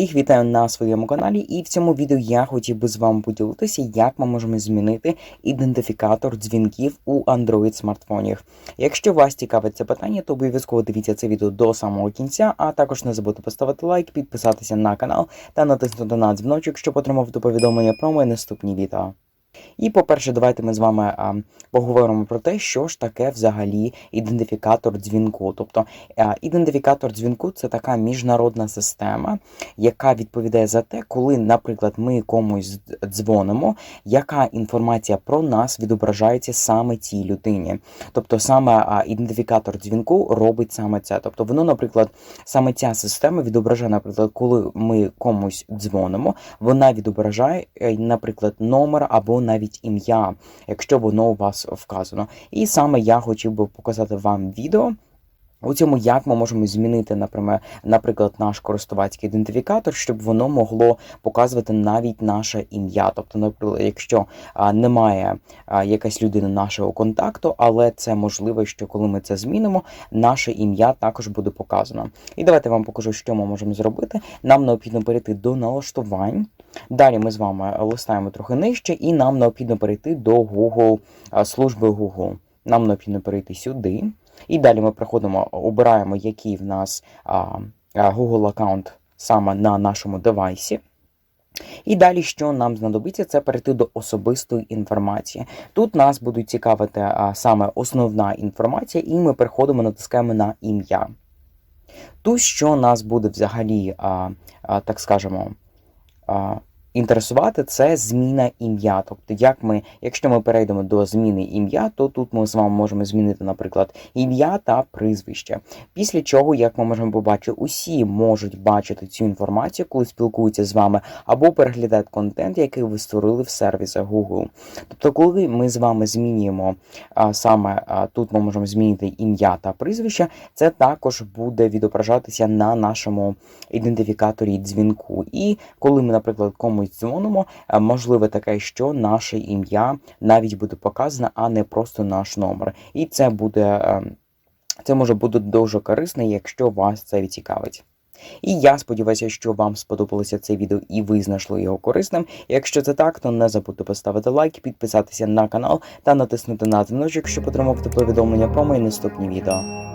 Всіх вітаю на своєму каналі, і в цьому відео я хотів би з вами поділитися, як ми можемо змінити ідентифікатор дзвінків у Android смартфонів. Якщо вас цікавить це питання, то обов'язково дивіться це відео до самого кінця, а також не забудьте поставити лайк, підписатися на канал та натиснути на дзвіночок, щоб отримувати повідомлення про мої наступні відео. І, по-перше, давайте ми з вами а, поговоримо про те, що ж таке взагалі ідентифікатор дзвінку. Тобто а, ідентифікатор дзвінку це така міжнародна система, яка відповідає за те, коли, наприклад, ми комусь дзвонимо, яка інформація про нас відображається саме цій людині. Тобто саме а, ідентифікатор дзвінку робить саме це. Тобто воно, наприклад, саме ця система відображає, наприклад, коли ми комусь дзвонимо, вона відображає, е, наприклад, номер або навіть ім'я, якщо воно у вас вказано. І саме я хотів би показати вам відео. У цьому як ми можемо змінити, наприклад, наш користувацький ідентифікатор, щоб воно могло показувати навіть наше ім'я. Тобто, наприклад, якщо немає якась людина нашого контакту, але це можливо, що коли ми це змінимо, наше ім'я також буде показано. І давайте вам покажу, що ми можемо зробити. Нам необхідно перейти до налаштувань. Далі ми з вами листаємо трохи нижче, і нам необхідно перейти до Google служби Google. Нам необхідно перейти сюди. І далі ми приходимо, обираємо, який в нас Google аккаунт саме на нашому девайсі. І далі, що нам знадобиться, це перейти до особистої інформації. Тут нас будуть цікавити а, саме основна інформація, і ми переходимо, натискаємо на ім'я. Тут, що нас буде взагалі, а, а, так скажемо, а, інтересувати, це зміна ім'я. Тобто, як ми, якщо ми перейдемо до зміни ім'я, то тут ми з вами можемо змінити, наприклад, ім'я та прізвище. Після чого, як ми можемо побачити, усі можуть бачити цю інформацію, коли спілкуються з вами, або переглядають контент, який ви створили в сервісах Google. Тобто, коли ми з вами змінюємо а, саме а, тут ми можемо змінити ім'я та прізвище, це також буде відображатися на нашому ідентифікаторі дзвінку. І коли ми, наприклад, комусь дзвонимо, е, можливо таке, що наше ім'я навіть буде показано, а не просто наш номер. І це буде. е, Це може бути дуже корисно, якщо вас це цікавить. І я сподіваюся, що вам сподобалося це відео і ви знайшли його корисним. Якщо це так, то не забудьте поставити лайк, підписатися на канал та натиснути на дзвіночок, щоб отримувати повідомлення про мої наступні відео.